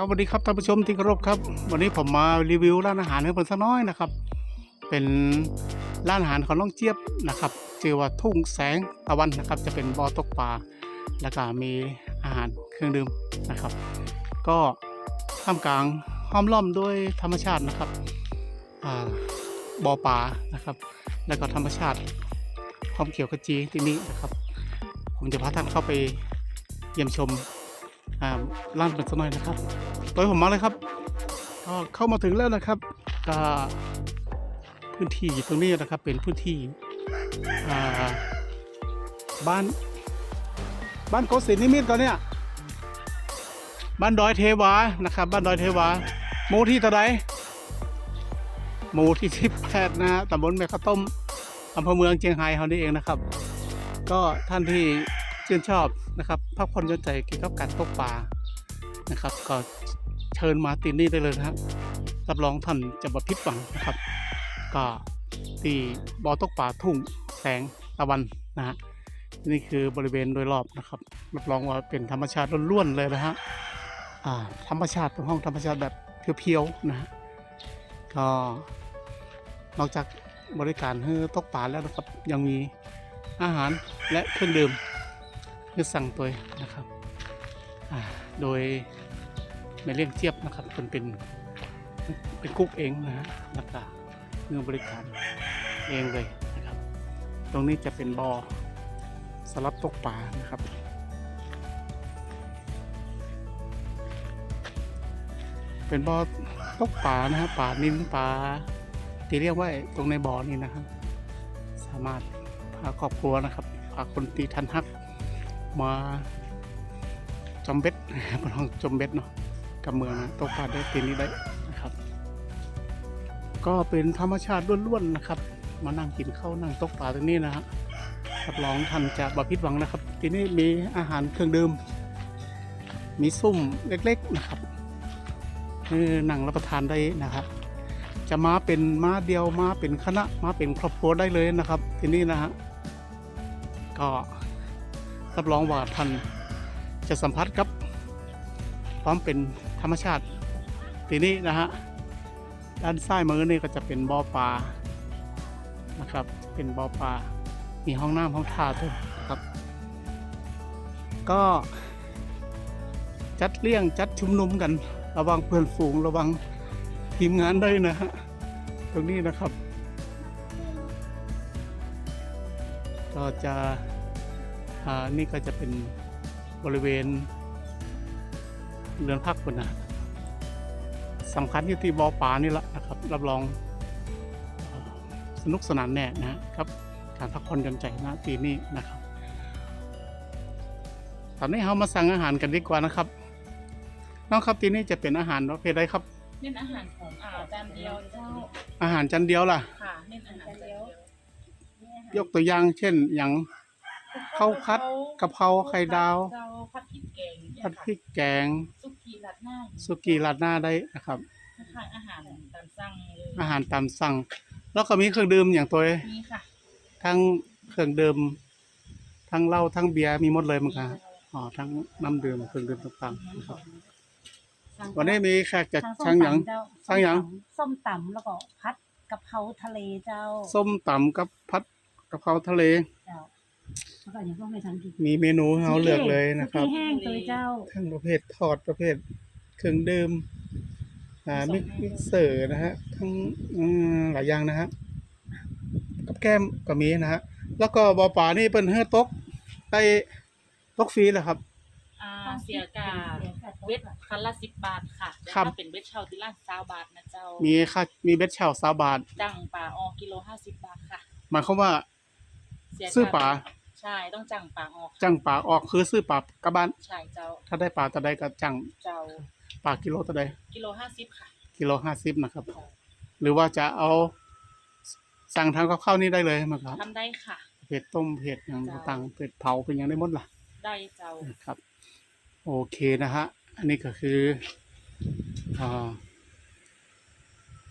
ครับสวัสดีครับท่านผู้ชมที่เคารพครับ วันนี้ผมมารีวิวร้านอาหารให้เพิ่นสักน้อยนะครับ เป็นร้านอาหารของน้องเจี๊ยบนะครับชื่อว่าทุ่งแสงตะวันนะครับ จะเป็นบ่อตกปลาแล้วก็มีอาหารเครื่องดื่มนะครับ ก็ท่ามกลางห้อมล้อมด้วยธรรมชาตินะครับอบ่อปลานะครับ แล้วก็ธรรมชาติความเขียวขจีที่นี่นะครับ ผมจะพาท่านเข้าไปเยี่ยมชม อ่าร้านเป็นสักหน่อยนะครับโดยผมมาเลยครับก็เข้ามาถึงแล้วนะครับก็พื้นที่ตรงนี้นะครับเป็นพื้นที่บ้าน บ้านโกศินนิมิตรก่อนเนี่ยบ้านดอยเทวานะครับ บ้านดอยเทวาหมู่ที่เท่าไรหมู่ที่สิบแปดนะฮะตำบลแม่ข้าวต้มอำเภอเมืองเชียงรายเขานี่เองนะครับ ก็ท่านที่ชื่นชอบ นะครับพักผ่อนหย่อนใจเกี่ยวกับการตกปลานะครับ ก็เชิญมาตีนี่ได้เลยนะครับรับรองท่านจะบ่ผิดหวังนะครับ ก็ที่บ่อตกปลาทุ่งแสงตะวันนะฮะนี่คือบริเวณโดยรอบนะครับรับรองว่าเป็นธรรมชาติล้วนๆเลยนะฮะธรรมชาติเป็นห้องธรรมชาติแบบเพียวๆนะฮะก็นอกจากบริการให้ตกปลาแล้วนะครับยังมีอาหารและเครื่องดื่ม ให้สั่งตัวนะครับ โดยแม่เลี้ยงเจี๊ยบนะครับเป็นเป็นเป็นกุ๊กเองนะฮะแล้วก็เรื่องบริการเองเลยนะครับ ตรงนี้จะเป็นบอ่อสำหรับตกปลานะครับเป็นบ่อตกปลานะครับปลานิ้นปลาที่เรียกว่าตรงในบ่อนี้นะครับ สามารถพาครอบครัวนะครับพาคนตีทันฮัก มาจอมเบ็ดบนห้องจอมเบ็ดเนาะกับเมืองนะตกปลาได้ตีนี้ได้นะครับ ก็เป็นธรรมชาติล้วนๆนะครับ มานั่งกินข้าวนั่งตกปลาตรงนี้นะฮะรับรองท่านจะบ่ผิดหวังนะครับ ที่นี่มีอาหารเครื่องดื่มมีซุ้มเล็กๆนะครับคือนั่งรับประทานได้นะครับ จะมาเป็นมาเดียวมาเป็นคณะมาเป็นครอบครัวได้เลยนะครับ ที่นี่นะฮะก็ รับรองว่าท่านจะสัมผัสกับความเป็นธรรมชาติ ทีนี่นะฮะด้านซ้ายมือนี่ก็จะเป็นบ่อปลานะครับ เป็นบ่อปลา มีห้องน้ำห้องท่าด้วยนะครับ ก็จัดเลี้ยงจัดชุมนุมกัน ระวังเพื่อนฝูงระวังทีมงานได้นะฮะตรงนี้นะครับ ก็จะ อ่านี่ก็จะเป็นบริเวณเรือนพักคนนะสำคัญอยู่ที่บ่อปลานี่แหละนะครับ รับรองเอ่อสนุกสนานแน่นะครับการพักผ่อนหย่อนใจนะปีนี้นะครับตอนนี้เรามาสั่งอาหารกันดีกว่านะครับน้องครับทีนี้จะเป็นอาหารประเภทใดครับเน้นอาหารของอ่าวจานเดียวเจ้าอาหารจานเดียวล่ะค่ะเน้นอาหารจานเดียวยกตัวอย่างเช่นอย่าง ข้าวผัดกะเพราไข่ดาวเจ้าผัดพริกแกงผัดพริกแกงซุกี้รัดหน้าสุกี้ราดหน้าได้นะครับ คล้ายๆอาหารตามสั่งเลยอาหารตามสั่ง แล้วก็มีเครื่องดื่มอย่างตัวมีค่ะทั้งเครื่องดื่มทั้งเหล้าทั้งเบียร์มีหมดเลยมั้งครับอ๋อทั้งน้ำดื่มเครื่องดื่มต่างๆนะครับ วันนี้มีแขกจากช่างหยังช่างหยัง ส้มตำแล้วก็พัดกะเพราทะเลเจ้าส้มตำกับพัดกะเพราทะเล เจ้า แล้วก็อย่างพวกไม่ทันกินมีเมนูให้เราเลือกเลยนะครับ สุกี้แห้งตัวเจ้าทั้งประเภททอดประเภทเครื่องดื่มอ่ามิกมิกเซอร์นะฮะทั้งอืมหลายอย่างนะฮะกับแก้มก็มีนะฮะแล้วก็บอป่านี่เป็นเฮือตกได้ตกฟรีเหรอครับ อ่าเสียกาเวทคันละสิบบาทค่ะแต่ครับ ถ้าเป็นเวทเช่าที่ละสาวบาทนะเจ้ามีค่ามีเบ็ดเช่าสาบาทจังปลาออกิโลห้าสิบบาทค่ะหมายความว่า เสียกซื้อปลา ใช่ต้องจังปลาออกจังป่าออกคือซื้อป่ากลับบ้าน ใช่เจ้าถ้าได้ปลาตัวใดก็จังเจ้าปลากิโลตัวใดกิโลห้าสิบค่ะ กิโลห้าสิบนะครับ หรือว่าจะเอาสั่งทางกับข้าวนี่ได้เลยมั้งครับทำได้ค่ะเผ็ดต้มเผ็ดอย่างต่างๆเผ็ดเผาเป็นอย่างได้หมดล่ะ ได้เจ้านะครับ โอเคนะฮะอันนี้ก็คืออ่า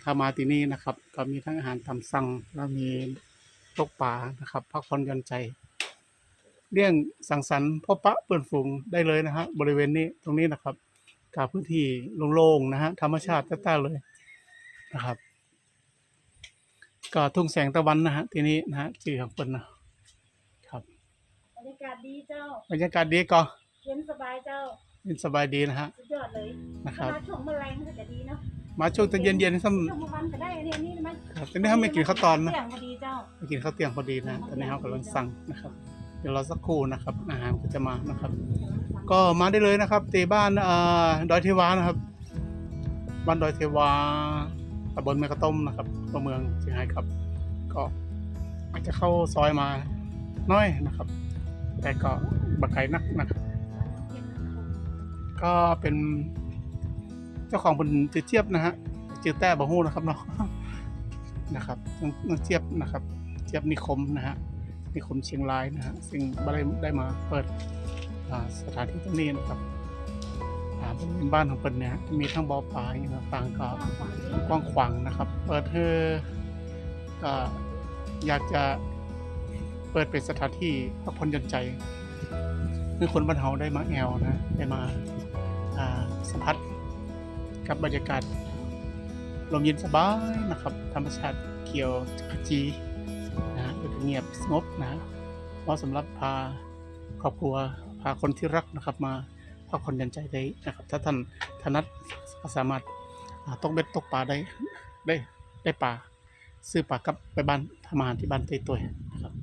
ถ้ามาที่นี่นะครับ ก็มีทั้งอาหารตามสั่งแล้วมีตกปลานะครับพักผ่อนหย่อนใจ เรื่องสังสรรค์พบปะเปื่อนฝูงได้เลยนะฮะบริเวณนี้ตรงนี้นะครับกับพื้นที่โล่งๆนะฮะธรรมชาติต้าๆเลยนะครับก็ทุ่งแสงตะวันนะฮะที่นี้นะฮะชื่อของเปิ้นนะครับบรรยากาศดีเจ้าบรรยากาศดีก็เย็นสบายเจ้าเป็นสบายดีนะฮะสุดยอดเลยนะครับถ้าช่วงเมื่อแรงก็จะดีเนาะมาช่วงตอนเย็นๆซ้ช่วงเมื่อวันก็ได้อันนี้อันนี้ไหมำครับตอนนี้เขาไม่กินข้าวตอนนะเที่ยงพอดีเจ้าไปกินข้าวเตียงพอดีนะตอนนี้เรากำลังสั่งนะครับ เดี๋ยวรอสักครู่นะครับ อาหารก็จะมานะครับ ก็มาได้เลยนะครับตีบ้านเอ่อดอยเทวานะครับบ้านดอยเทวาตำบลแม่กระต้มนะครับตัวเมืองเชียงรายครับ ก็อาจจะเข้าซอยมาน้อยนะครับ แต่ก็บักไก่นักนะครับ ก็เป็นเจ้าของบนจือเจี๊ยบนะฮะจือแต้บะฮู้นะครับเนาะนะครับน้องน้องเจี๊ยบนะครับเจี๊ยบนิคมนะฮะ นิคมเชียงรายนะฮะซึ่งได้ได้มาเปิดสถานที่ตรงนี้นะครับอ่าบริเวณบ้านของเปิดเนี่ยมีทั้งบ่อปลาอย่างต่างๆก็กว้างขวางนะครับ เปิดเธอก็อยากจะเปิดเป็นสถานที่พักผ่อนหย่อนใจให้คนบ้านเฮาได้มาแอลนะได้มาสัมผัสกับบรรยากาศลมเย็นสบายนะครับ ธรรมชาติเขียวขจีะอยู่เงียบสงบนะฮะเหมาะสำหรับพาครอบครัวพาคนที่รักนะครับมาพักผ่อนหย่อนใจได้นะครับ ถ้าท่านถนัดก็สามารถอ่าตกเบ็ดตกปลาได้ได้ได้ปลาซื้อปลากลับไปบ้านทำอาหารที่บ้านเตยตัวนะครับ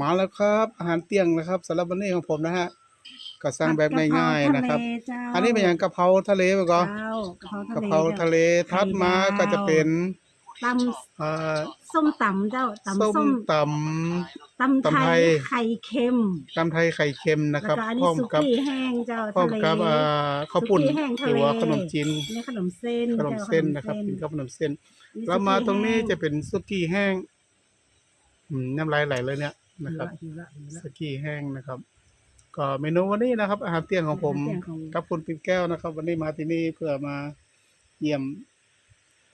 มาแล้วครับอาหารเตียงนะครับสำหรับวันนี้ของผมนะฮะก็สร้างแบบง่ายๆนะครับ อันนี้เป็นอย่างกะเพราทะเลไปก่อนเจ้ากะเพรากะเพราทะเลทัดมาก็จะเป็น ตเอ่อำส้มตำเจ้าตำส้ส้มมต ตำตำไทไทยยไข่เค็มำตำไทยไข่เค็มนะแล้วครับก็อันพร้นี้อมสุกับกี้แห้งเจ้าพร้อมทะเล กับอ่าข้าวปุ้นสุกี้แห้งหทะรือเลว่าขนมจีนนี่ขนมเส้นขนมเส้นจ้านะครับขกินกับขนมเส้นนี่แล้วมาตรงนี้สุกี้จะเป็นสุกี้แห้งอืมน้ำลายไหลเลยเนี่ยแห้งนะครับหิวละหิวละสุกี้แห้งนะครับ ก็เมนูวันนี้นะครับ อาหารเที่ยงของผมอาหารเที่ยงของกับคุณปิ่นแก้วนะครับ วันนี้มาที่นี่เพื่อมาเยี่ยม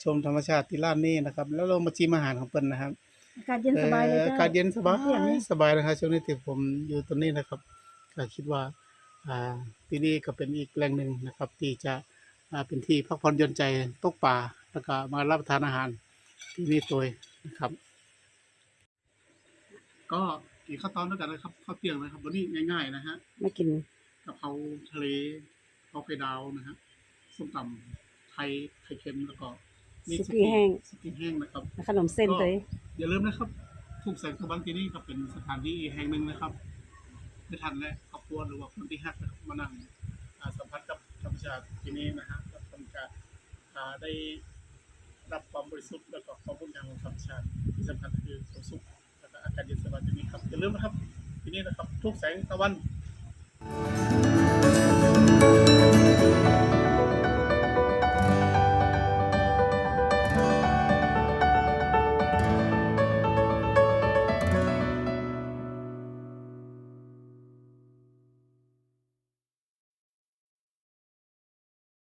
ชมธรรมชาติที่ร้านนี้นะครับ แล้วเรามาชิมอาหารของเปิ้นนะครับอากาศเย็นสบายเลยเอ่อเจ้าอากาศเย็นสบายเที่ยงนี้สบายนะครับช่วงนี้ที่ผมอยู่ตรงนี้นะครับก็คิดว่าอ่าที่นี่ก็เป็นอีกแหล่งหนึ่งนะครับ ที่จะอ่าเป็นที่พักผ่อนหย่อนใจตกป่าแล้วก็มารับประทานอาหารที่นี่ตัวนะครับ ก็กินข้าวต้มด้วยกันนะครับข้าวเตียงนะครับวันนี้ง่าย ๆ นะฮะมากินกะเพราทะเลกะเพราไข่ดาวนะฮะส้มตำไทยไข่เค็มแล้วก็ สุกี้แห้ง สุกี้แห้งนะครับและขนมเส้นเลย อย่าลืมนะครับทุ่งแสงตะวันที่นี่ก็เป็นสถานที่แห่งหนึ่งนะครับไม่ทันและครอบครัวหรือว่าคนที่ฮักนะครับมานั่งอ่าสัมผัสกับธรรมชาติที่นี่นะฮะแล้วคนจะอ่าได้รับความบริสุทธิ์แล้วก็ความงดงามของธรรมชาติที่สำคัญคือความสุขแล้วก็อากาศเย็นสบายที่นี่ครับอย่าลืมนะครับที่นี่นะครับทุกแสงตะวัน